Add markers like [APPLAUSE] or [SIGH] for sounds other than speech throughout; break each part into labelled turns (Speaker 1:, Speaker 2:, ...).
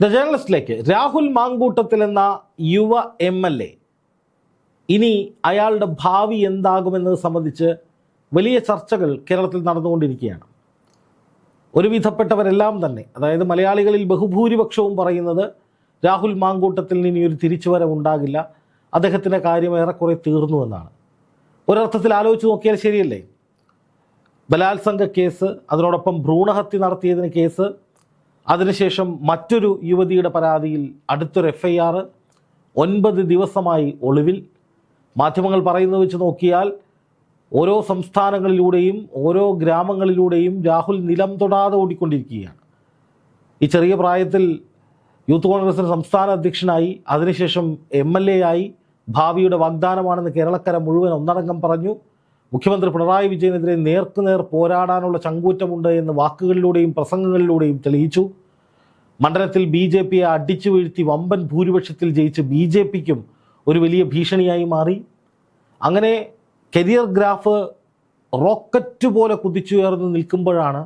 Speaker 1: The ജേർണലിസ്റ്റിലേക്ക് Rahul Mamkootathil എന്ന യുവ M L A. ഇനി അയാളുടെ ഭാവി എന്താകുമെന്നത് സംബന്ധിച്ച് വലിയ ചർച്ചകൾ കേരളത്തിൽ നടന്നുകൊണ്ടിരിക്കുകയാണ്. ഒരുവിധപ്പെട്ടവരെല്ലാം തന്നെ അതായത് മലയാളികളിൽ ബഹുഭൂരിപക്ഷവും പറയുന്നത് രാഹുൽ മാങ്കൂട്ടത്തിൽ ഇനി ഒരു തിരിച്ചുവരവ് ഉണ്ടാകില്ല അദ്ദേഹത്തിന്റെ കാര്യം ഏറെക്കുറെ തീർന്നു എന്നാണ്. ഒരർത്ഥത്തിൽ ആലോചിച്ച് നോക്കിയാൽ ശരിയല്ലേ? ബലാത്സംഗ കേസ് അതിനോടൊപ്പം ഭ്രൂണഹത്യ നടത്തിയതിന് കേസ് അതിനുശേഷം മറ്റൊരു യുവതിയുടെ പരാതിയിൽ അടുത്തൊരു എഫ് ഐ ആർ ഒൻപത് ദിവസമായി ഒളിവിൽ. മാധ്യമങ്ങൾ പറയുന്നത് വെച്ച് നോക്കിയാൽ ഓരോ സംസ്ഥാനങ്ങളിലൂടെയും ഓരോ ഗ്രാമങ്ങളിലൂടെയും രാഹുൽ നിലം തൊടാതെ ഓടിക്കൊണ്ടിരിക്കുകയാണ്. ഈ ചെറിയ പ്രായത്തിൽ യൂത്ത് കോൺഗ്രസിന് സംസ്ഥാന അധ്യക്ഷനായി അതിനുശേഷം എം എൽ എ ആയി ഭാവിയുടെ വാഗ്ദാനമാണെന്ന് കേരളക്കര മുഴുവൻ ഒന്നടങ്കം പറഞ്ഞു. മുഖ്യമന്ത്രി പിണറായി വിജയനെതിരെ നേർക്കുനേർ പോരാടാനുള്ള ചങ്കൂറ്റമുണ്ട് എന്ന് വാക്കുകളിലൂടെയും പ്രസംഗങ്ങളിലൂടെയും തെളിയിച്ചു. മണ്ഡലത്തിൽ ബി ജെ പിയെ അടിച്ചു വീഴ്ത്തി വമ്പൻ ഭൂരിപക്ഷത്തിൽ ജയിച്ച് ബി ജെ പിക്കും ഒരു വലിയ ഭീഷണിയായി മാറി. അങ്ങനെ കരിയർ ഗ്രാഫ് റോക്കറ്റ് പോലെ കുതിച്ചുയർന്ന് നിൽക്കുമ്പോഴാണ്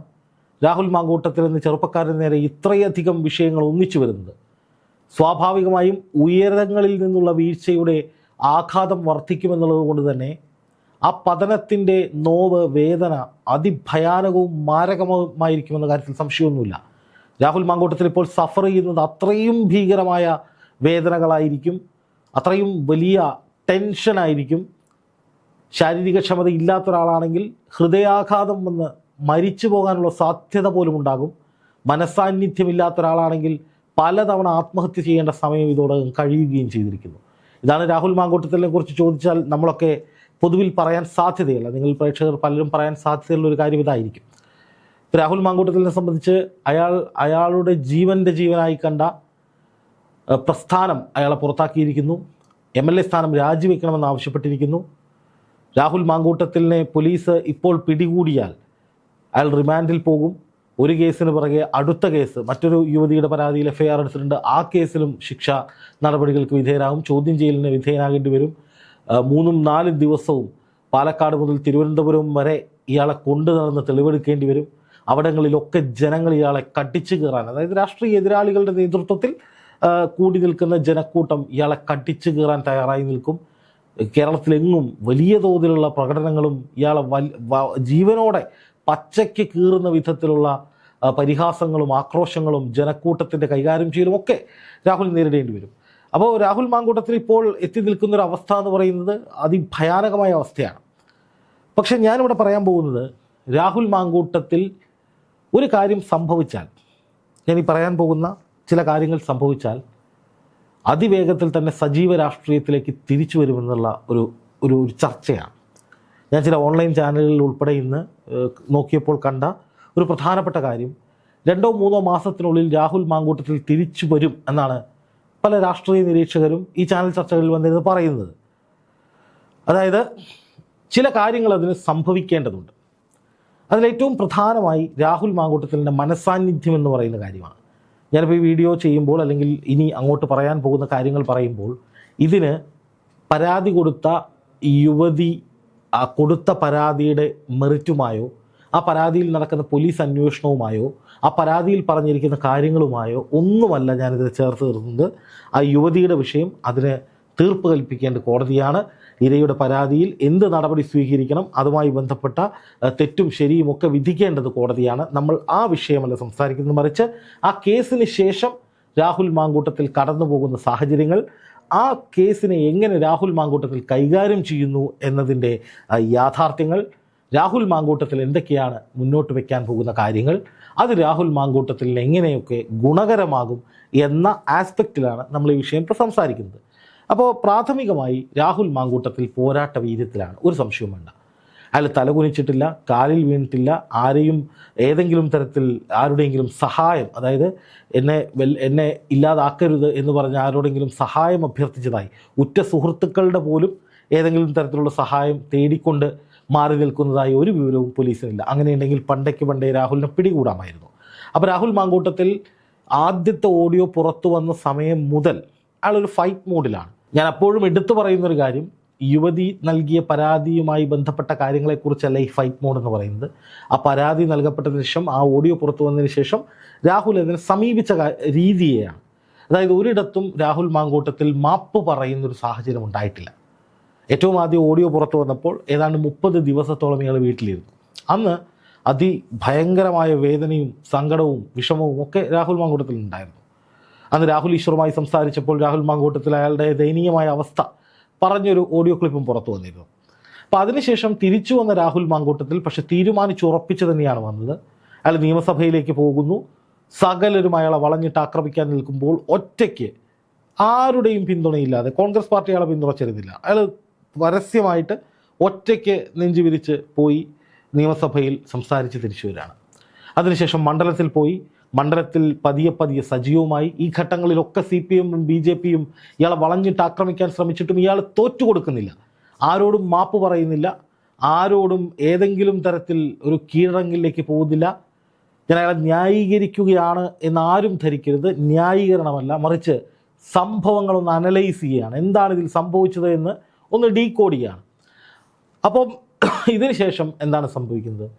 Speaker 1: രാഹുൽ മാങ്കൂട്ടത്തിൽ നിന്ന് ചെറുപ്പക്കാരന് നേരെ ഇത്രയധികം വിഷയങ്ങൾ ഒന്നിച്ചു വരുന്നത്. സ്വാഭാവികമായും ഉയരങ്ങളിൽ നിന്നുള്ള വീഴ്ചയുടെ ആഘാതം വർദ്ധിക്കുമെന്നുള്ളത് കൊണ്ട് തന്നെ ആ പതനത്തിന്റെ നോവ് വേദന അതിഭയാനകവും മാരകവുമായിരിക്കുമെന്ന കാര്യത്തിൽ സംശയമൊന്നുമില്ല. രാഹുൽ മാങ്കോട്ടത്തിൽ ഇപ്പോൾ സഫർ ചെയ്യുന്നത് അത്രയും ഭീകരമായ വേദനകളായിരിക്കും അത്രയും വലിയ ടെൻഷനായിരിക്കും. ശാരീരിക ക്ഷമത ഇല്ലാത്ത ഒരാളാണെങ്കിൽ ഹൃദയാഘാതം വന്ന് മരിച്ചു പോകാനുള്ള സാധ്യത പോലും ഉണ്ടാകും. മനസാന്നിധ്യമില്ലാത്ത ഒരാളാണെങ്കിൽ പലതവണ ആത്മഹത്യ ചെയ്യേണ്ട സമയം ഇതോടകം കഴിയുകയും ചെയ്തിരിക്കുന്നു. ഇതാണ് രാഹുൽ മാങ്കോട്ടത്തിനെ കുറിച്ച് ചോദിച്ചാൽ നമ്മളൊക്കെ പൊതുവിൽ പറയാൻ സാധ്യതയില്ല. നിങ്ങൾ പ്രേക്ഷകർ പലരും പറയാൻ സാധ്യതയുള്ള ഒരു കാര്യം ഇതായിരിക്കും. രാഹുൽ മാങ്കൂട്ടത്തിനെ സംബന്ധിച്ച് അയാൾ അയാളുടെ ജീവന്റെ ജീവനായി കണ്ട പ്രസ്ഥാനം അയാളെ പുറത്താക്കിയിരിക്കുന്നു. എം എൽ എ സ്ഥാനം രാജിവെക്കണമെന്ന് ആവശ്യപ്പെട്ടിരിക്കുന്നു. രാഹുൽ മാങ്കൂട്ടത്തിലിനെ പോലീസ് ഇപ്പോൾ പിടികൂടിയാൽ അയാൾ റിമാൻഡിൽ പോകും. ഒരു കേസിന് പുറകെ അടുത്ത കേസ് മറ്റൊരു യുവതിയുടെ പരാതിയിൽ എഫ് ഐ ആർ എടുത്തിട്ടുണ്ട്. ആ കേസിലും ശിക്ഷ നടപടികൾക്ക് വിധേയരാകും. ചോദ്യം ചെയ്യലിന് വിധേയനാകേണ്ടി വരും. മൂന്നും നാലും ദിവസവും പാലക്കാട് മുതൽ തിരുവനന്തപുരം വരെ ഇയാളെ കൊണ്ടു നടന്ന് തെളിവെടുക്കേണ്ടി വരും. അവിടങ്ങളിലൊക്കെ ജനങ്ങൾ ഇയാളെ കടിച്ചു കയറാൻ അതായത് രാഷ്ട്രീയ എതിരാളികളുടെ നേതൃത്വത്തിൽ കൂടി നിൽക്കുന്ന ജനക്കൂട്ടം ഇയാളെ കടിച്ചു കയറാൻ തയ്യാറായി നിൽക്കും. കേരളത്തിലെങ്ങും വലിയ തോതിലുള്ള പ്രകടനങ്ങളും ഇയാളെ ജീവനോടെ പച്ചയ്ക്ക് കീറുന്ന വിധത്തിലുള്ള പരിഹാസങ്ങളും ആക്രോശങ്ങളും ജനക്കൂട്ടത്തിന്റെ കൈകാര്യം ചെയ്യലും ഒക്കെ രാഹുൽ നേരിടേണ്ടി വരും. അപ്പോൾ രാഹുൽ മാങ്കൂട്ടത്തിൽ ഇപ്പോൾ എത്തി നിൽക്കുന്ന ഒരു അവസ്ഥ എന്ന് പറയുന്നത് അതിഭയാനകമായ അവസ്ഥയാണ്. പക്ഷെ ഞാനിവിടെ പറയാൻ പോകുന്നത് രാഹുൽ മാങ്കൂട്ടത്തിൽ ഒരു കാര്യം സംഭവിച്ചാൽ ഞാൻ ഈ പറയാൻ പോകുന്ന ചില കാര്യങ്ങൾ സംഭവിച്ചാൽ അതിവേഗത്തിൽ തന്നെ സജീവ രാഷ്ട്രീയത്തിലേക്ക് തിരിച്ചു വരുമെന്നുള്ള ഒരു ഒരു ഒരു ചർച്ചയാണ്. ഞാൻ ചില ഓൺലൈൻ ചാനലുകളിൽ ഉൾപ്പെടെ ഇന്ന് നോക്കിയപ്പോൾ കണ്ട ഒരു പ്രധാനപ്പെട്ട കാര്യം രണ്ടോ മൂന്നോ മാസത്തിനുള്ളിൽ രാഹുൽ മാങ്കൂട്ടത്തിൽ തിരിച്ചു വരും എന്നാണ് പല രാഷ്ട്രീയ നിരീക്ഷകരും ഈ ചാനൽ ചർച്ചകളിൽ വന്നിരുന്ന് പറയുന്നത്. അതായത് ചില കാര്യങ്ങൾ അതിന് സംഭവിക്കേണ്ടതുണ്ട്. അതിലേറ്റവും പ്രധാനമായി രാഹുൽ മാങ്കൂട്ടത്തിലിന്റെ മനസാന്നിധ്യം എന്ന് പറയുന്ന കാര്യമാണ്. ഞാനിപ്പോൾ ഈ വീഡിയോ ചെയ്യുമ്പോൾ അല്ലെങ്കിൽ ഇനി അങ്ങോട്ട് പറയാൻ പോകുന്ന കാര്യങ്ങൾ പറയുമ്പോൾ ഇതിന് പരാതി കൊടുത്ത യുവതി കൊടുത്ത പരാതിയുടെ മെറിറ്റുമായോ ആ പരാതിയിൽ നടക്കുന്ന പോലീസ് അന്വേഷണവുമായോ ആ പരാതിയിൽ പറഞ്ഞിരിക്കുന്ന കാര്യങ്ങളുമായോ ഒന്നുമല്ല ഞാനിത് ചേർത്ത് നിർത്തുന്നത്. ആ യുവതിയുടെ വിഷയം അതിന് തീർപ്പ് കൽപ്പിക്കേണ്ട കോടതിയാണ്. ഇരയുടെ പരാതിയിൽ എന്ത് നടപടി സ്വീകരിക്കണം അതുമായി ബന്ധപ്പെട്ട തെറ്റും ശരിയും ഒക്കെ വിധിക്കേണ്ടത് കോടതിയാണ്. നമ്മൾ ആ വിഷയമല്ല സംസാരിക്കുന്നത്. മറിച്ച് ആ കേസിന് ശേഷം രാഹുൽ മാങ്കൂട്ടത്തിൽ കടന്നു പോകുന്ന സാഹചര്യങ്ങൾ ആ കേസിനെ എങ്ങനെ രാഹുൽ മാങ്കൂട്ടത്തിൽ കൈകാര്യം ചെയ്യുന്നു എന്നതിന്റെ യാഥാർത്ഥ്യങ്ങൾ രാഹുൽ മാങ്കൂട്ടത്തിൽ എന്തൊക്കെയാണ് മുന്നോട്ട് വെക്കാൻ പോകുന്ന കാര്യങ്ങൾ? അത് രാഹുൽ മാങ്കൂട്ടത്തിൽ എങ്ങനെയൊക്കെ ഗുണകരമാകും എന്ന ആസ്പെക്റ്റിലാണ് നമ്മൾ ഈ വിഷയം ഇപ്പോൾ സംസാരിക്കുന്നത്. അപ്പോൾ പ്രാഥമികമായി രാഹുൽ മാങ്കൂട്ടത്തിൽ പോരാട്ട വീര്യത്തിലാണ്. ഒരു സംശയവും വേണ്ട. അയാൾ തലകുനിച്ചിട്ടില്ല കാലിൽ വീണിട്ടില്ല ആരെയും ഏതെങ്കിലും തരത്തിൽ ആരുടെയെങ്കിലും സഹായം അതായത് എന്നെ വെൽ എന്നെ ഇല്ലാതാക്കരുത് എന്ന് പറഞ്ഞ് ആരോടെങ്കിലും സഹായം അഭ്യർത്ഥിച്ചതായി ഉറ്റ സുഹൃത്തുക്കളുടെ പോലും ഏതെങ്കിലും തരത്തിലുള്ള സഹായം തേടിക്കൊണ്ട് മാറി നിൽക്കുന്നതായി ഒരു വിവരവും പോലീസിനില്ല. അങ്ങനെയുണ്ടെങ്കിൽ പണ്ടയ്ക്ക് പണ്ടേ രാഹുലിനെ പിടികൂടാമായിരുന്നു. അപ്പോൾ രാഹുൽ മാങ്കൂട്ടത്തിൽ ആദ്യത്തെ ഓഡിയോ പുറത്തു വന്ന സമയം മുതൽ അയാളൊരു ഫൈറ്റ് മോഡിലാണ്. ഞാൻ അപ്പോഴും എടുത്തു പറയുന്നൊരു കാര്യം യുവതി നൽകിയ പരാതിയുമായി ബന്ധപ്പെട്ട കാര്യങ്ങളെക്കുറിച്ചല്ല ഈ ഫൈറ്റ് മോഡ് എന്ന് പറയുന്നത്. ആ പരാതി നൽകപ്പെട്ടതിന് ശേഷം ആ ഓഡിയോ പുറത്തു വന്നതിന് ശേഷം രാഹുൽ അതിനെ സമീപിച്ച രീതിയെയാണ്. അതായത് ഒരിടത്തും രാഹുൽ മാങ്കൂട്ടത്തിൽ മാപ്പ് പറയുന്നൊരു സാഹചര്യം ഉണ്ടായിട്ടില്ല. ഏറ്റവും ആദ്യം ഓഡിയോ പുറത്തു വന്നപ്പോൾ ഏതാണ്ട് മുപ്പത് ദിവസത്തോളം ഇയാൾ വീട്ടിലിരുന്നു. അന്ന് അതിഭയങ്കരമായ വേദനയും സങ്കടവും വിഷമവും ഒക്കെ രാഹുൽ മാങ്കൂട്ടത്തിൽ ഉണ്ടായിരുന്നു. അന്ന് രാഹുൽ ഈശ്വറുമായി സംസാരിച്ചപ്പോൾ രാഹുൽ മാങ്കൂട്ടത്തിൽ അയാളുടെ ദയനീയമായ അവസ്ഥ പറഞ്ഞൊരു ഓഡിയോ ക്ലിപ്പും പുറത്തു വന്നിരുന്നു. അപ്പോൾ അതിനുശേഷം തിരിച്ചു വന്ന രാഹുൽ മാങ്കൂട്ടത്തിൽ പക്ഷെ തീരുമാനിച്ചുറപ്പിച്ച് തന്നെയാണ് വന്നത്. അയാൾ നിയമസഭയിലേക്ക് പോകുന്നു. സകലരും അയാളെ വളഞ്ഞിട്ട് ആക്രമിക്കാൻ നിൽക്കുമ്പോൾ ഒറ്റയ്ക്ക് ആരുടെയും പിന്തുണയില്ലാതെ കോൺഗ്രസ് പാർട്ടി അയാളെ പിന്തുണച്ചിരുന്നില്ല. അയാൾ പരസ്യമായിട്ട് ഒറ്റയ്ക്ക് നെഞ്ചു വിരിച്ച് പോയി നിയമസഭയിൽ സംസാരിച്ച് തിരിച്ചു വരികയാണ്. അതിനുശേഷം മണ്ഡലത്തിൽ പോയി മണ്ഡലത്തിൽ പതിയെ പതിയെ സജീവമായി ഈ ഘട്ടങ്ങളിലൊക്കെ സി പി എമ്മും ബി ജെ പിയും ഇയാളെ വളഞ്ഞിട്ട് ആക്രമിക്കാൻ ശ്രമിച്ചിട്ടും ഇയാൾ തോറ്റു കൊടുക്കുന്നില്ല. ആരോടും മാപ്പ് പറയുന്നില്ല. ആരോടും ഏതെങ്കിലും തരത്തിൽ ഒരു കീഴടങ്ങിലേക്ക് പോകുന്നില്ല. ഞാൻ അയാളെ ന്യായീകരിക്കുകയാണ് എന്നാരും ധരിക്കരുത്. ന്യായീകരണമല്ല മറിച്ച് സംഭവങ്ങളൊന്ന് അനലൈസ് ചെയ്യുകയാണ് എന്താണ് ഇതിൽ സംഭവിച്ചത് എന്ന് ഒന്ന് ഡീകോഡ് ചെയ്യുകയാണ് അപ്പം [CLEARS THROAT] ഇതിന് ശേഷം എന്താണ് സംഭവിക്കുന്നത്?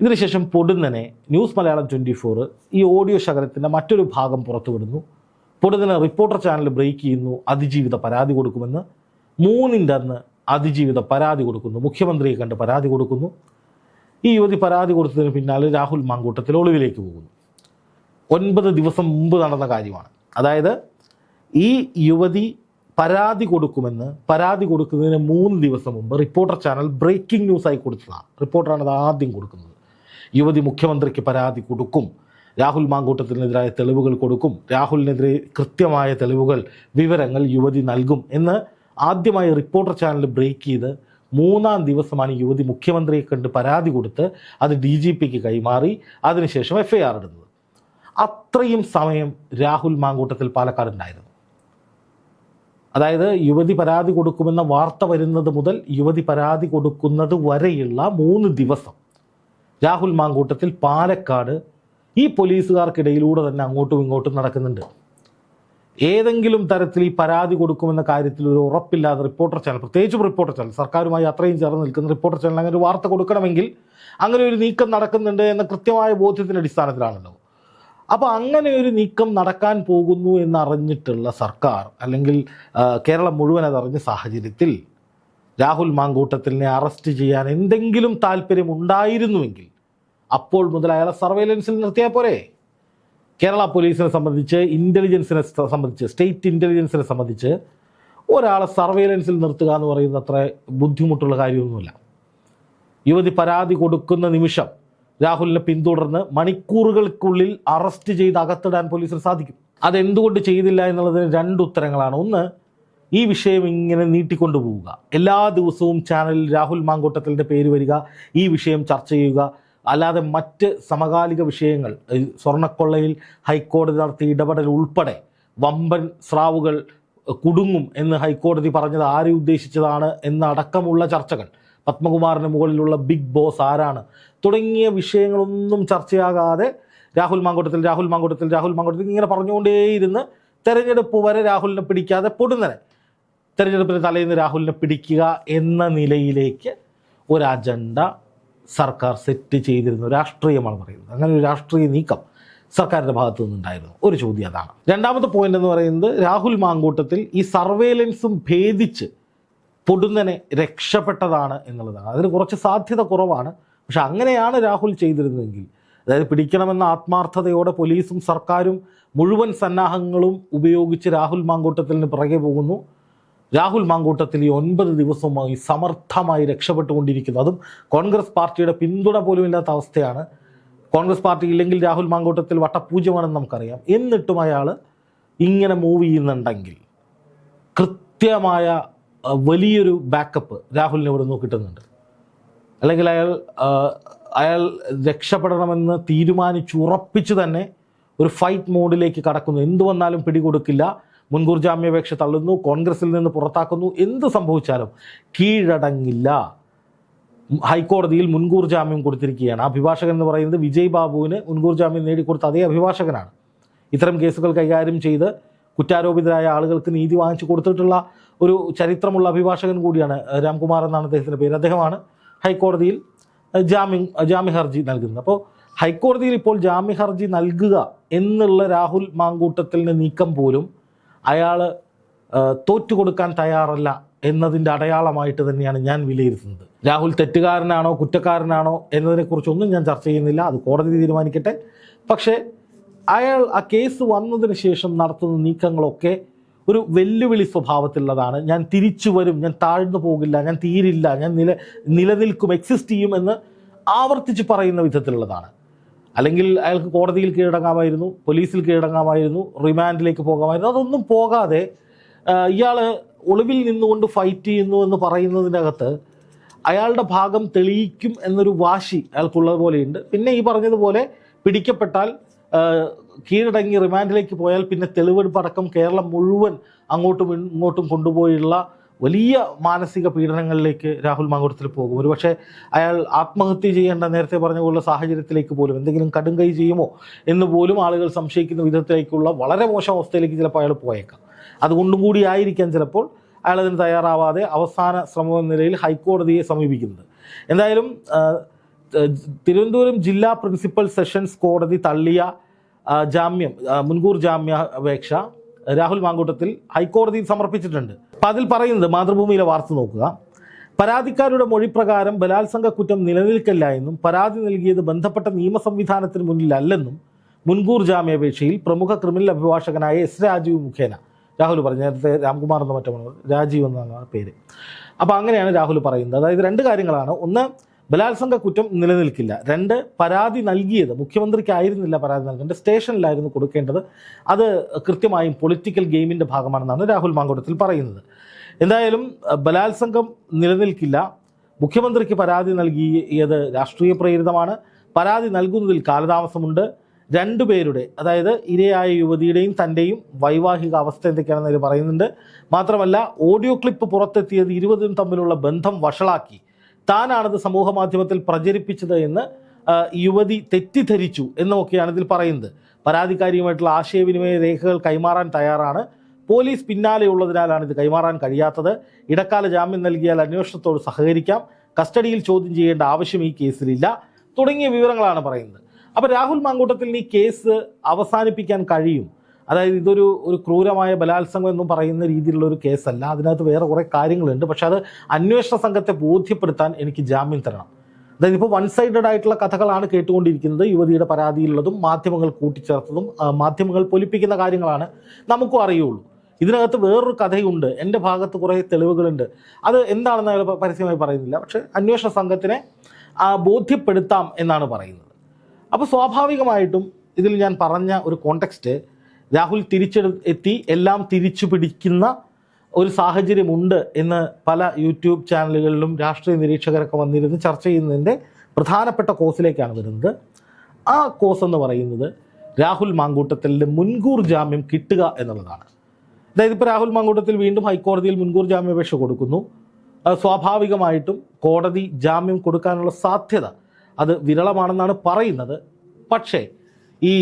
Speaker 1: ഇതിനുശേഷം പൊടുന്നനെ ന്യൂസ് മലയാളം ട്വന്റി ഫോർ ഈ ഓഡിയോ ശകലത്തിന്റെ മറ്റൊരു ഭാഗം പുറത്തുവിടുന്നു. പൊടുന്നനെ റിപ്പോർട്ടർ ചാനൽ ബ്രേക്ക് ചെയ്യുന്നു അതിജീവിത പരാതി കൊടുക്കുമെന്ന്. മൂന്നിന്റെ അന്ന് അതിജീവിത പരാതി കൊടുക്കുന്നു മുഖ്യമന്ത്രിയെ കണ്ട് പരാതി കൊടുക്കുന്നു. ഈ യുവതി പരാതി കൊടുത്തതിന് പിന്നാലെ രാഹുൽ മാങ്കൂട്ടത്തിൽ ഒളിവിലേക്ക് പോകുന്നു. ഒൻപത് ദിവസം മുമ്പ് നടന്ന കാര്യമാണ്. അതായത് ഈ യുവതി പരാതി കൊടുക്കുമെന്ന് പരാതി കൊടുക്കുന്നതിന് മൂന്ന് ദിവസം മുമ്പ് റിപ്പോർട്ടർ ചാനൽ ബ്രേക്കിംഗ് ന്യൂസ് ആയി കൊടുത്തതാണ് റിപ്പോർട്ടറാണ് അത് ആദ്യം കൊടുക്കുന്നത്. യുവതി മുഖ്യമന്ത്രിക്ക് പരാതി കൊടുക്കും. രാഹുൽ മാങ്കൂട്ടത്തിനെതിരായ തെളിവുകൾ കൊടുക്കും. രാഹുലിനെതിരെ കൃത്യമായ തെളിവുകൾ വിവരങ്ങൾ യുവതി നൽകും എന്ന് ആദ്യമായി റിപ്പോർട്ടർ ചാനൽ ബ്രേക്ക് ചെയ്ത് മൂന്നാം ദിവസമാണ് യുവതി മുഖ്യമന്ത്രിയെ കണ്ട് പരാതി കൊടുത്ത് അത് ഡി ജി പിക്ക് കൈമാറി. അതിനുശേഷം എഫ് ഐ ആർ ഇടുന്നത്. അത്രയും സമയം രാഹുൽ മാങ്കൂട്ടത്തിൽ പാലക്കാടുണ്ടായിരുന്നു. അതായത് യുവതി പരാതി കൊടുക്കുമെന്ന വാർത്ത വരുന്നത് മുതൽ യുവതി പരാതി കൊടുക്കുന്നത് വരെയുള്ള മൂന്ന് ദിവസം. രാഹുൽ മാങ്കൂട്ടത്തിൽ പാലക്കാട് ഈ പോലീസുകാർക്കിടയിലൂടെ തന്നെ അങ്ങോട്ടും ഇങ്ങോട്ടും നടക്കുന്നുണ്ട്. ഏതെങ്കിലും തരത്തിൽ ഈ പരാതി കൊടുക്കുമെന്ന കാര്യത്തിൽ ഒരു ഉറപ്പില്ലാതെ റിപ്പോർട്ടർ ചാനൽ പ്രത്യേകിച്ചും റിപ്പോർട്ടർ ചാനൽ സർക്കാരുമായി അത്രയും ചേർന്ന് നിൽക്കുന്ന റിപ്പോർട്ടർ ചാനൽ അങ്ങനെ ഒരു വാർത്ത കൊടുക്കണമെങ്കിൽ അങ്ങനെ ഒരു നീക്കം നടക്കുന്നുണ്ട് എന്ന കൃത്യമായ ബോധ്യത്തിന്റെ അടിസ്ഥാനത്തിലാണല്ലോ. അപ്പോൾ അങ്ങനെ ഒരു നീക്കം നടക്കാൻ പോകുന്നു എന്നറിഞ്ഞിട്ടുള്ള സർക്കാർ അല്ലെങ്കിൽ കേരളം മുഴുവൻ അതറിഞ്ഞ സാഹചര്യത്തിൽ രാഹുൽ മാങ്കൂട്ടത്തിനെ അറസ്റ്റ് ചെയ്യാൻ എന്തെങ്കിലും താല്പര്യം ഉണ്ടായിരുന്നുവെങ്കിൽ അപ്പോൾ മുതൽ അയാളെ സർവൈലൻസിൽ നിർത്തിയാൽ പോരെ. കേരള പോലീസിനെ സംബന്ധിച്ച് ഇന്റലിജൻസിനെ സംബന്ധിച്ച് സ്റ്റേറ്റ് ഇന്റലിജൻസിനെ സംബന്ധിച്ച് ഒരാളെ സർവൈലൻസിൽ നിർത്തുക എന്ന് പറയുന്നത് അത്ര ബുദ്ധിമുട്ടുള്ള കാര്യമൊന്നുമില്ല. യുവതി പരാതി കൊടുക്കുന്ന നിമിഷം രാഹുലിനെ പിന്തുടർന്ന് മണിക്കൂറുകൾക്കുള്ളിൽ അറസ്റ്റ് ചെയ്ത് അകത്തിടാൻ പോലീസിന് സാധിക്കും. അതെന്തുകൊണ്ട് ചെയ്തില്ല എന്നുള്ളതിന് രണ്ട് ഉത്തരങ്ങളാണ്. ഒന്ന് ഈ വിഷയം ഇങ്ങനെ നീട്ടിക്കൊണ്ടു പോവുക. എല്ലാ ദിവസവും ചാനലിൽ രാഹുൽ മാങ്കൂട്ടത്തിന്റെ പേര് വരിക ഈ വിഷയം ചർച്ച ചെയ്യുക. അല്ലാതെ മറ്റ് സമകാലിക വിഷയങ്ങൾ സ്വർണക്കൊള്ളയിൽ ഹൈക്കോടതി നടത്തിയ ഇടപെടൽ ഉൾപ്പെടെ വമ്പൻ സ്രാവുകൾ കുടുങ്ങും എന്ന് ഹൈക്കോടതി പറഞ്ഞത് ആരെ ഉദ്ദേശിച്ചതാണ് എന്നടക്കമുള്ള ചർച്ചകൾ. പത്മകുമാറിന് മുകളിലുള്ള ബിഗ് ബോസ് ആരാണ്? തുടങ്ങിയ വിഷയങ്ങളൊന്നും ചർച്ചയാകാതെ രാഹുൽ മാങ്കൂട്ടത്തിൽ രാഹുൽ മാങ്കൂട്ടത്തിൽ രാഹുൽ മാങ്കൂട്ടത്തിൽ ഇങ്ങനെ പറഞ്ഞുകൊണ്ടേയിരുന്ന്. തെരഞ്ഞെടുപ്പ് വരെ രാഹുലിനെ പിടിക്കാതെ പൊടുന്നനെ. തെരഞ്ഞെടുപ്പിന് തലേന്ന് രാഹുലിനെ പിടിക്കുക എന്ന നിലയിലേക്ക് ഒരു അജണ്ട സർക്കാർ സെറ്റ് ചെയ്തിരുന്നു. രാഷ്ട്രീയമാണ് പറയുന്നത്. അങ്ങനെ ഒരു രാഷ്ട്രീയ നീക്കം സർക്കാരിന്റെ ഭാഗത്തു നിന്നുണ്ടായിരുന്നു. ഒരു ചോദ്യം അതാണ്. രണ്ടാമത്തെ പോയിന്റ് എന്ന് പറയുന്നത് രാഹുൽ മാങ്കൂട്ടത്തിൽ ഈ സർവേലൻസും ഭേദിച്ച് പൊടുന്നനെ രക്ഷപ്പെട്ടതാണ് എന്നുള്ളതാണ്. അതിന് കുറച്ച് സാധ്യത കുറവാണ്. പക്ഷെ അങ്ങനെയാണ് രാഹുൽ ചെയ്തിരുന്നതെങ്കിൽ അതായത് പിടിക്കണമെന്ന ആത്മാർത്ഥതയോടെ പോലീസും സർക്കാരും മുഴുവൻ സന്നാഹങ്ങളും ഉപയോഗിച്ച് രാഹുൽ മാങ്കൂട്ടത്തിന് പിറകെ പോകുന്നു. രാഹുൽ മാങ്കൂട്ടത്തിൽ ഈ ഒൻപത് ദിവസമായി സമർത്ഥമായി രക്ഷപ്പെട്ടുകൊണ്ടിരിക്കുന്നു. അതും കോൺഗ്രസ് പാർട്ടിയുടെ പിന്തുണ പോലും ഇല്ലാത്ത അവസ്ഥയാണ്. കോൺഗ്രസ് പാർട്ടി ഇല്ലെങ്കിൽ രാഹുൽ മാങ്കൂട്ടത്തിൽ വട്ടപൂജ്യമാണെന്ന് നമുക്കറിയാം. എന്നിട്ടും അയാൾ ഇങ്ങനെ മൂവ് ചെയ്യുന്നുണ്ടെങ്കിൽ കൃത്യമായ വലിയൊരു ബാക്കപ്പ് രാഹുലിന് ഇവിടെ നിന്ന് കിട്ടുന്നുണ്ട്. അല്ലെങ്കിൽ അയാൾ അയാൾ രക്ഷപ്പെടണമെന്ന് തീരുമാനിച്ചുറപ്പിച്ചു തന്നെ ഒരു ഫൈറ്റ് മോഡിലേക്ക് കടക്കുന്നു. എന്തു വന്നാലും പിടികൊടുക്കില്ല. മുൻകൂർ ജാമ്യാപേക്ഷ തള്ളുന്നു. കോൺഗ്രസിൽ നിന്ന് പുറത്താക്കുന്നു. എന്ത് സംഭവിച്ചാലും കീഴടങ്ങില്ല. ഹൈക്കോടതിയിൽ മുൻകൂർ ജാമ്യം കൊടുത്തിരിക്കുകയാണ്. അഭിഭാഷകൻ എന്ന് പറയുന്നത് വിജയ് ബാബുവിന് മുൻകൂർ ജാമ്യം നേടിക്കൊടുത്ത അതേ അഭിഭാഷകനാണ്. ഇത്തരം കേസുകൾ കൈകാര്യം ചെയ്ത് കുറ്റാരോപിതരായ ആളുകൾക്ക് നീതി വാങ്ങിച്ചു കൊടുത്തിട്ടുള്ള ഒരു ചരിത്രമുള്ള അഭിഭാഷകൻ കൂടിയാണ് രാംകുമാർ എന്നാണ് അദ്ദേഹത്തിന്റെ പേര്. അദ്ദേഹമാണ് ഹൈക്കോടതിയിൽ ജാമ്യം ജാമ്യ ഹർജി നൽകുന്നത്. അപ്പോൾ ഹൈക്കോടതിയിൽ ഇപ്പോൾ ജാമ്യ ഹർജി നൽകുക എന്നുള്ള രാഹുൽ മാങ്കൂട്ടത്തിന്റെ നീക്കം പോലും അയാൾ തോറ്റുകൊടുക്കാൻ തയ്യാറല്ല എന്നതിന്റെ അടയാളമായിട്ട് തന്നെയാണ് ഞാൻ വിലയിരുത്തുന്നത്. രാഹുൽ തെറ്റുകാരനാണോ കുറ്റക്കാരനാണോ എന്നതിനെക്കുറിച്ചൊന്നും ഞാൻ ചർച്ച ചെയ്യുന്നില്ല. അത് കോടതി തീരുമാനിക്കട്ടെ. പക്ഷേ അയാൾ ആ കേസ് വന്നതിന് ശേഷം നടത്തുന്ന നീക്കങ്ങളൊക്കെ ഒരു വെല്ലുവിളി സ്വഭാവത്തിലുള്ളതാണ്. ഞാൻ തിരിച്ചു വരും ഞാൻ താഴ്ന്നു പോകില്ല ഞാൻ തീരില്ല ഞാൻ നില നിലനിൽക്കും എക്സിസ്റ്റ് ചെയ്യും എന്ന് ആവർത്തിച്ച് പറയുന്ന വിധത്തിലുള്ളതാണ്. അല്ലെങ്കിൽ അയാൾക്ക് കോടതിയിൽ കീഴടങ്ങാമായിരുന്നു പോലീസിൽ കീഴടങ്ങാമായിരുന്നു റിമാൻഡിലേക്ക് പോകാമായിരുന്നു അതൊന്നും പോകാതെ ഇയാൾ ഒളിവിൽ നിന്നുകൊണ്ട് ഫൈറ്റ് ചെയ്യുന്നു എന്ന് പറയുന്നതിനകത്ത് അയാളുടെ ഭാഗം തെളിയിക്കും എന്നൊരു വാശി അയാൾക്കുള്ളത് പോലെയുണ്ട്. പിന്നെ ഈ പറഞ്ഞതുപോലെ പിടിക്കപ്പെട്ടാൽ കീഴടങ്ങി റിമാൻഡിലേക്ക് പോയാൽ പിന്നെ തെളിവെടുപ്പ് അടക്കം കേരളം മുഴുവൻ അങ്ങോട്ടും ഇങ്ങോട്ടും കൊണ്ടുപോയുള്ള വലിയ മാനസിക പീഡനങ്ങളിലേക്ക് രാഹുൽ മാങ്കൂട്ടത്തിൽ പോകും. ഒരുപക്ഷെ അയാൾ ആത്മഹത്യ ചെയ്യേണ്ട നേരത്തെ പറഞ്ഞ പോലുള്ള സാഹചര്യത്തിലേക്ക് പോലും എന്തെങ്കിലും കടുംകൈ ചെയ്യുമോ എന്ന് പോലും ആളുകൾ സംശയിക്കുന്ന വിധത്തിലേക്കുള്ള വളരെ മോശം അവസ്ഥയിലേക്ക് ചിലപ്പോൾ അയാൾ പോയേക്കാം. അതുകൊണ്ടും കൂടി ആയിരിക്കാം ചിലപ്പോൾ അയാൾ അതിന് തയ്യാറാവാതെ അവസാന ശ്രമം എന്ന നിലയിൽ ഹൈക്കോടതിയെ സമീപിക്കുന്നത്. എന്തായാലും തിരുവനന്തപുരം ജില്ലാ പ്രിൻസിപ്പൽ സെഷൻസ് കോടതി തള്ളിയ ജാമ്യം മുൻകൂർ ജാമ്യ അപേക്ഷ രാഹുൽ മാങ്കൂട്ടത്തിൽ ഹൈക്കോടതിയിൽ സമർപ്പിച്ചിട്ടുണ്ട്. അപ്പം അതിൽ പറയുന്നത് മാതൃഭൂമിയിലെ വാർത്ത നോക്കുക. പരാതിക്കാരുടെ മൊഴിപ്രകാരം ബലാത്സംഗ കുറ്റം നിലനിൽക്കില്ല എന്നും പരാതി നൽകിയത് ബന്ധപ്പെട്ട നിയമ സംവിധാനത്തിന് മുന്നിലല്ലെന്നും മുൻകൂർ ജാമ്യാപേക്ഷയിൽ പ്രമുഖ ക്രിമിനൽ അഭിഭാഷകനായ എസ് രാജീവ് മുഖേന രാഹുൽ പറഞ്ഞു. നേരത്തെ രാംകുമാർ എന്ന മറ്റോ രാജീവ് എന്നാണ് പേര്. അപ്പോൾ അങ്ങനെയാണ് രാഹുൽ പറയുന്നത്. അതായത് രണ്ട് കാര്യങ്ങളാണ്. ഒന്ന് ബലാത്സംഗ കുറ്റം നിലനിൽക്കില്ല. രണ്ട് പരാതി നൽകിയത് മുഖ്യമന്ത്രിക്കായിരുന്നില്ല പരാതി നൽകേണ്ടത് സ്റ്റേഷനിലായിരുന്നു കൊടുക്കേണ്ടത്. അത് കൃത്യമായും പൊളിറ്റിക്കൽ ഗെയിമിന്റെ ഭാഗമാണെന്നാണ് രാഹുൽ മാങ്കോട്ടത്തിൽ പറയുന്നത്. എന്തായാലും ബലാത്സംഗം നിലനിൽക്കില്ല. മുഖ്യമന്ത്രിക്ക് പരാതി നൽകിയത് രാഷ്ട്രീയ പ്രേരിതമാണ്. പരാതി നൽകുന്നതിൽ കാലതാമസമുണ്ട്. രണ്ടുപേരുടെ അതായത് ഇരയായ യുവതിയുടെയും തന്റെയും വൈവാഹിക അവസ്ഥ എന്തൊക്കെയാണെന്ന് ഇതിൽ പറയുന്നുണ്ട്. മാത്രമല്ല ഓഡിയോ ക്ലിപ്പ് പുറത്തെത്തിയത് ഇരുവരും തമ്മിലുള്ള ബന്ധം വഷളാക്കി. താനാണത് സമൂഹ മാധ്യമത്തിൽ പ്രചരിപ്പിച്ചത് എന്ന് യുവതി തെറ്റിദ്ധരിച്ചു എന്നൊക്കെയാണ് ഇതിൽ പറയുന്നത്. പരാതിക്കാരിയുമായിട്ടുള്ള ആശയവിനിമയ രേഖകൾ കൈമാറാൻ തയ്യാറാണ്. പോലീസ് പിന്നാലെയുള്ളതിനാലാണ് ഇത് കൈമാറാൻ കഴിയാത്തത്. ഇടക്കാല ജാമ്യം നൽകിയാൽ അന്വേഷണത്തോട് സഹകരിക്കാം. കസ്റ്റഡിയിൽ ചോദ്യം ചെയ്യേണ്ട ആവശ്യം ഈ കേസിലില്ല. തുടങ്ങിയ വിവരങ്ങളാണ് പറയുന്നത്. അപ്പോൾ രാഹുൽ മാങ്കൂട്ടത്തിൽ ഈ കേസ് അവസാനിപ്പിക്കാൻ കഴിയും? അതായത് ഇതൊരു ഒരു ക്രൂരമായ ബലാത്സംഗം എന്നും പറയുന്ന രീതിയിലുള്ള ഒരു കേസല്ല. അതിനകത്ത് വേറെ കുറേ കാര്യങ്ങളുണ്ട്. പക്ഷെ അത് അന്വേഷണ സംഘത്തെ ബോധ്യപ്പെടുത്താൻ എനിക്ക് ജാമ്യം തരണം. അതായത് ഇപ്പോൾ വൺ സൈഡഡ് ആയിട്ടുള്ള കഥകളാണ് കേട്ടുകൊണ്ടിരിക്കുന്നത്. യുവതിയുടെ പരാതിയിലുള്ളതും മാധ്യമങ്ങൾ കൂട്ടിച്ചേർത്തതും മാധ്യമങ്ങൾ പൊലിപ്പിക്കുന്ന കാര്യങ്ങളാണ് നമുക്കും അറിയുള്ളൂ. ഇതിനകത്ത് വേറൊരു കഥയുണ്ട്. എന്റെ ഭാഗത്ത് കുറേ തെളിവുകളുണ്ട്. അത് എന്താണെന്ന് അയാൾ പരസ്യമായി പറയുന്നില്ല. പക്ഷേ അന്വേഷണ സംഘത്തിനെ ബോധ്യപ്പെടുത്താം എന്നാണ് പറയുന്നത്. അപ്പോൾ സ്വാഭാവികമായിട്ടും ഇതിൽ ഞാൻ പറഞ്ഞ ഒരു കോണ്ടെക്സ്റ്റ് രാഹുൽ തിരിച്ചെടു എത്തി. എല്ലാം തിരിച്ചു പിടിക്കുന്ന ഒരു സാഹചര്യമുണ്ട് എന്ന് പല യൂട്യൂബ് ചാനലുകളിലും രാഷ്ട്രീയ നിരീക്ഷകരൊക്കെ വന്നിരുന്ന് ചർച്ച ചെയ്യുന്നതിന്റെ പ്രധാനപ്പെട്ട കോസിലേക്കാണ് വരുന്നത്. ആ കോസ് എന്ന് പറയുന്നത് രാഹുൽ മാങ്കൂട്ടത്തിന്റെ മുൻകൂർ ജാമ്യം കിട്ടുക എന്നുള്ളതാണ്. അതായത് ഇപ്പോൾ രാഹുൽ മാങ്കൂട്ടത്തിൽ വീണ്ടും ഹൈക്കോടതിയിൽ മുൻകൂർ ജാമ്യാപേക്ഷ കൊടുക്കുന്നു. സ്വാഭാവികമായിട്ടും കോടതി ജാമ്യം കൊടുക്കാനുള്ള സാധ്യത അത് വിരളമാണെന്നാണ് പറയുന്നത്. പക്ഷേ ഈ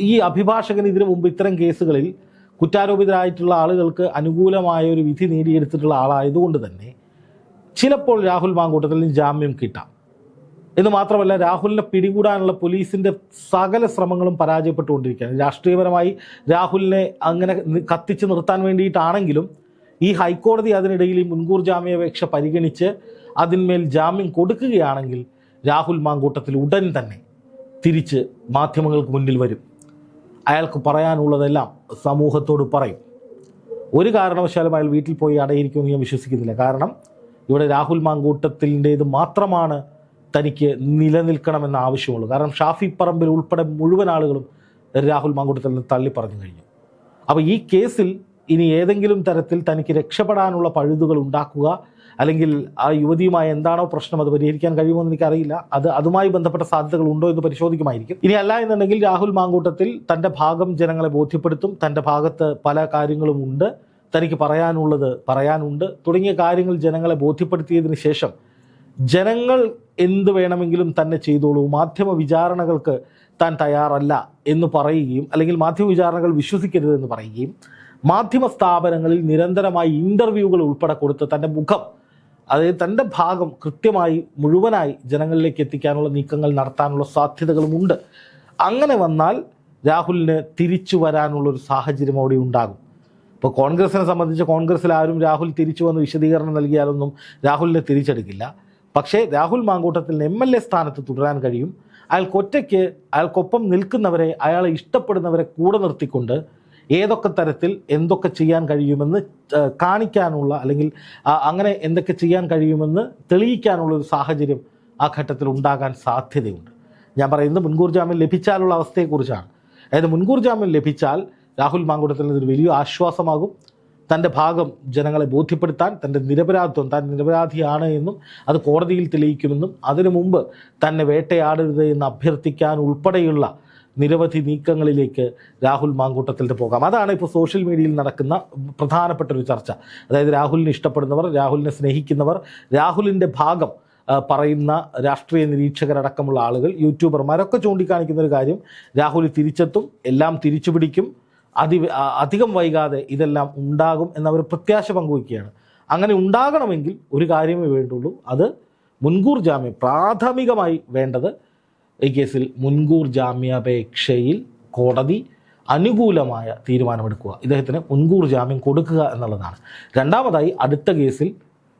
Speaker 1: ഈ അഭിഭാഷകൻ ഇതിനു മുമ്പ് ഇത്തരം കേസുകളിൽ കുറ്റാരോപിതരായിട്ടുള്ള ആളുകൾക്ക് അനുകൂലമായ ഒരു വിധി നേടിയെടുത്തിട്ടുള്ള ആളായതുകൊണ്ട് തന്നെ ചിലപ്പോൾ രാഹുൽ മാങ്കൂട്ടത്തിൽ ജാമ്യം കിട്ടാം. എന്ന് മാത്രമല്ല രാഹുലിനെ പിടികൂടാനുള്ള പോലീസിന്റെ സകല ശ്രമങ്ങളും പരാജയപ്പെട്ടുകൊണ്ടിരിക്കുകയാണ്. രാഷ്ട്രീയപരമായി രാഹുലിനെ അങ്ങനെ കത്തിച്ചു നിർത്താൻ വേണ്ടിയിട്ടാണെങ്കിലും ഈ ഹൈക്കോടതി അതിനിടയിൽ ഈ മുൻകൂർ ജാമ്യാപേക്ഷ പരിഗണിച്ച് അതിന്മേൽ ജാമ്യം കൊടുക്കുകയാണെങ്കിൽ രാഹുൽ മാങ്കൂട്ടത്തിൽ ഉടൻ തന്നെ തിരിച്ച് മാധ്യമങ്ങൾക്ക് മുന്നിൽ വരും. അയാൾക്ക് പറയാനുള്ളതെല്ലാം സമൂഹത്തോട് പറയും. ഒരു കാരണവശാലും അയാൾ വീട്ടിൽ പോയി അടയിരിക്കുമെന്ന് ഞാൻ വിശ്വസിക്കുന്നില്ല. കാരണം ഇവിടെ രാഹുൽ മാങ്കൂട്ടത്തിന്റേത് മാത്രമാണ് തനിക്ക് നിലനിൽക്കണമെന്ന ആവശ്യമുള്ളൂ. കാരണം ഷാഫി പറമ്പിൽ ഉൾപ്പെടെ മുഴുവൻ ആളുകളും രാഹുൽ മാങ്കൂട്ടത്തിൽ നിന്ന് തള്ളി പറഞ്ഞു കഴിഞ്ഞു. അപ്പോൾ ഈ കേസിൽ ഇനി ഏതെങ്കിലും തരത്തിൽ തനിക്ക് രക്ഷപ്പെടാനുള്ള പഴുതുകൾ ഉണ്ടാക്കുക അല്ലെങ്കിൽ ആ യുവതിയുമായി എന്താണോ പ്രശ്നം അത് പരിഹരിക്കാൻ കഴിയുമോ എന്ന് എനിക്കറിയില്ല. അത് അതുമായി ബന്ധപ്പെട്ട സാധ്യതകൾ ഉണ്ടോ എന്ന് പരിശോധിക്കുമായിരിക്കും. ഇനി അല്ല എന്നുണ്ടെങ്കിൽ രാഹുൽ മാങ്കൂട്ടത്തിൽ തന്റെ ഭാഗം ജനങ്ങളെ ബോധ്യപ്പെടുത്തും. തന്റെ ഭാഗത്ത് പല കാര്യങ്ങളും ഉണ്ട്. തനിക്ക് പറയാനുള്ളത് പറയാനുണ്ട്. തുടങ്ങിയ കാര്യങ്ങൾ ജനങ്ങളെ ബോധ്യപ്പെടുത്തിയതിന് ശേഷം ജനങ്ങൾ എന്ത് വേണമെങ്കിലും തന്നെ ചെയ്തോളൂ. മാധ്യമ വിചാരണകൾക്ക് താൻ തയ്യാറല്ല എന്ന് പറയുകയും അല്ലെങ്കിൽ മാധ്യമ വിചാരണകൾ വിശ്വസിക്കരുതെന്ന് പറയുകയും മാധ്യമ സ്ഥാപനങ്ങളിൽ നിരന്തരമായി ഇന്റർവ്യൂകൾ ഉൾപ്പെടെ കൊടുത്ത് തന്റെ മുഖം അതായത് തന്റെ ഭാഗം കൃത്യമായി മുഴുവനായി ജനങ്ങളിലേക്ക് എത്തിക്കാനുള്ള നീക്കങ്ങൾ നടത്താനുള്ള സാധ്യതകളുമുണ്ട് അങ്ങനെ വന്നാൽ രാഹുലിന് തിരിച്ചു വരാനുള്ളൊരു സാഹചര്യം അവിടെ ഉണ്ടാകും. ഇപ്പോൾ കോൺഗ്രസിനെ സംബന്ധിച്ച് കോൺഗ്രസ്സിൽ ആരും രാഹുൽ തിരിച്ചു വന്ന് വിശദീകരണം നൽകിയാലൊന്നും രാഹുലിനെ തിരിച്ചെടുക്കില്ല. പക്ഷേ രാഹുൽ മാങ്കൂട്ടത്തിന് എം എൽ എ സ്ഥാനത്ത് തുടരാൻ കഴിയും. അയാൾക്ക് ഒറ്റയ്ക്ക് അയാൾക്കൊപ്പം നിൽക്കുന്നവരെ അയാളെ ഇഷ്ടപ്പെടുന്നവരെ കൂടെ നിർത്തിക്കൊണ്ട് ഏതൊക്കെ തരത്തിൽ എന്തൊക്കെ ചെയ്യാൻ കഴിയുമെന്ന് കാണിക്കാനുള്ള അല്ലെങ്കിൽ അങ്ങനെ എന്തൊക്കെ ചെയ്യാൻ കഴിയുമെന്ന് തെളിയിക്കാനുള്ള ഒരു സാഹചര്യം ആ ഘട്ടത്തിൽ ഉണ്ടാകാൻ സാധ്യതയുണ്ട്. ഞാൻ പറയുന്നത് മുൻകൂർ ജാമ്യം ലഭിച്ചാലുള്ള അവസ്ഥയെക്കുറിച്ചാണ്. അതായത് മുൻകൂർ ജാമ്യം ലഭിച്ചാൽ രാഹുൽ മാങ്കൂട്ടത്തിൽ ഇതൊരു വലിയ ആശ്വാസമാകും. തന്റെ ഭാഗം ജനങ്ങളെ ബോധ്യപ്പെടുത്താൻ തന്റെ നിരപരാധിത്വം താൻ നിരപരാധിയാണ് എന്നും അത് കോടതിയിൽ തെളിയിക്കുമെന്നും അതിനു മുമ്പ് തന്നെ വേട്ടയാടരുത് എന്ന് അഭ്യർത്ഥിക്കാൻ ഉൾപ്പെടെയുള്ള നിരവധി നീക്കങ്ങളിലേക്ക് രാഹുൽ മാങ്കൂട്ടത്തിൽ പോകാം. അതാണ് ഇപ്പോൾ സോഷ്യൽ മീഡിയയിൽ നടക്കുന്ന പ്രധാനപ്പെട്ട ഒരു ചർച്ച. അതായത് രാഹുലിനെ ഇഷ്ടപ്പെടുന്നവർ രാഹുലിനെ സ്നേഹിക്കുന്നവർ രാഹുലിന്റെ ഭാഗം പറയുന്ന രാഷ്ട്രീയ നിരീക്ഷകരടക്കമുള്ള ആളുകൾ യൂട്യൂബർമാരൊക്കെ ചൂണ്ടിക്കാണിക്കുന്ന ഒരു കാര്യം രാഹുൽ തിരിച്ചെത്തും എല്ലാം തിരിച്ചു പിടിക്കും അതി അധികം വൈകാതെ ഇതെല്ലാം ഉണ്ടാകും എന്നവർ പ്രത്യാശ പങ്കുവയ്ക്കുകയാണ്. അങ്ങനെ ഉണ്ടാകണമെങ്കിൽ ഒരു കാര്യമേ വേണ്ടുള്ളൂ. അത് മുൻകൂർ ജാമ്യം പ്രാഥമികമായി വേണ്ടത് ഈ കേസിൽ മുൻകൂർ ജാമ്യാപേക്ഷയിൽ കോടതി അനുകൂലമായ തീരുമാനമെടുക്കുക. ഇദ്ദേഹത്തിന് മുൻകൂർ ജാമ്യം കൊടുക്കുക എന്നുള്ളതാണ്. രണ്ടാമതായി അടുത്ത കേസിൽ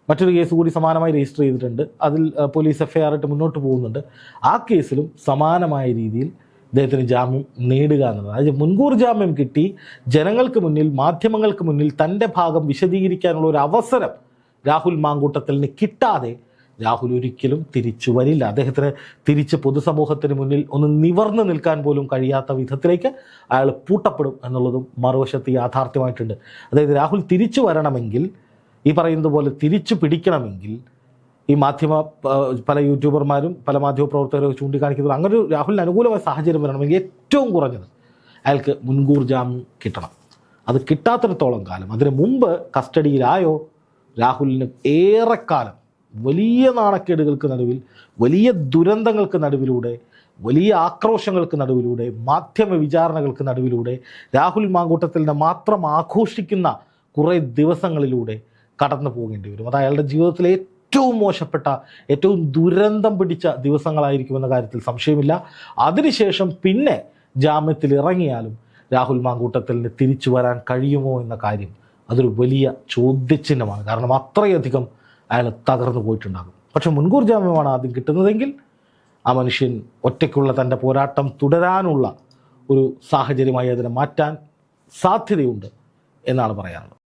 Speaker 1: മറ്റൊരു കേസ് കൂടി സമാനമായി രജിസ്റ്റർ ചെയ്തിട്ടുണ്ട്. അതിൽ പോലീസ് എഫ്ഐആർ ഇട്ട് മുന്നോട്ട് പോകുന്നുണ്ട്. ആ കേസിലും സമാനമായ രീതിയിൽ ഇദ്ദേഹത്തിന് ജാമ്യം നേടുക എന്നുള്ളത് അതായത് മുൻകൂർ ജാമ്യം കിട്ടി ജനങ്ങൾക്ക് മുന്നിൽ മാധ്യമങ്ങൾക്ക് മുന്നിൽ തന്റെ ഭാഗം വിശദീകരിക്കാനുള്ള ഒരു അവസരം രാഹുൽ മാങ്കൂട്ടത്തിന് കിട്ടാതെ രാഹുൽ ഒരിക്കലും തിരിച്ചു വരില്ല. അദ്ദേഹത്തിന് തിരിച്ച് പൊതുസമൂഹത്തിന് മുന്നിൽ ഒന്ന് നിവർന്നു നിൽക്കാൻ പോലും കഴിയാത്ത വിധത്തിലേക്ക് അയാൾ പൂട്ടപ്പെടും എന്നുള്ളതും മറുവശത്ത് യാഥാർത്ഥ്യമായിട്ടുണ്ട്. അതായത് രാഹുൽ തിരിച്ചു വരണമെങ്കിൽ ഈ പറയുന്നത് പോലെ തിരിച്ചു പിടിക്കണമെങ്കിൽ ഈ മാധ്യമ പല യൂട്യൂബർമാരും പല മാധ്യമ പ്രവർത്തകരും ചൂണ്ടിക്കാണിക്കുന്നത് അങ്ങനെ ഒരു രാഹുലിന് അനുകൂലമായ സാഹചര്യം വരണമെങ്കിൽ ഏറ്റവും കുറഞ്ഞത് അയാൾക്ക് മുൻകൂർ ജാമ്യം കിട്ടണം. അത് കിട്ടാത്തിടത്തോളം കാലം. അതിന് മുമ്പ് കസ്റ്റഡിയിലായോ? രാഹുലിന് ഏറെക്കാലം വലിയ നാണക്കേടുകൾക്ക് നടുവിൽ വലിയ ദുരന്തങ്ങൾക്ക് നടുവിലൂടെ വലിയ ആക്രോശങ്ങൾക്ക് നടുവിലൂടെ മാധ്യമ വിചാരണകൾക്ക് നടുവിലൂടെ രാഹുൽ മാങ്കൂട്ടത്തിന്റെ മാത്രം ആഘോഷിക്കുന്ന കുറേ ദിവസങ്ങളിലൂടെ കടന്നു പോകേണ്ടി വരും. അത് അയാളുടെ ജീവിതത്തിലെ ഏറ്റവും മോശപ്പെട്ട ഏറ്റവും ദുരന്തം പിടിച്ച ദിവസങ്ങളായിരിക്കുമെന്ന കാര്യത്തിൽ സംശയമില്ല. അതിനുശേഷം പിന്നെ ജാമ്യത്തിൽ ഇറങ്ങിയാലും രാഹുൽ മാങ്കൂട്ടത്തിന് തിരിച്ചു വരാൻ കഴിയുമോ എന്ന കാര്യം അതൊരു വലിയ ചോദ്യചിഹ്നമാണ്. കാരണം അത്രയധികം അയാൾ തകർന്നു പോയിട്ടുണ്ടാകും. പക്ഷെ മുൻകൂർ ജാമ്യമാണ് ആദ്യം കിട്ടുന്നതെങ്കിൽ ആ മനുഷ്യൻ ഒറ്റയ്ക്കുള്ള തന്റെ പോരാട്ടം തുടരാനുള്ള ഒരു സാഹചര്യമായി അതിനെ മാറ്റാൻ സാധ്യതയുണ്ട് എന്നാണ് പറയാനുള്ളത്.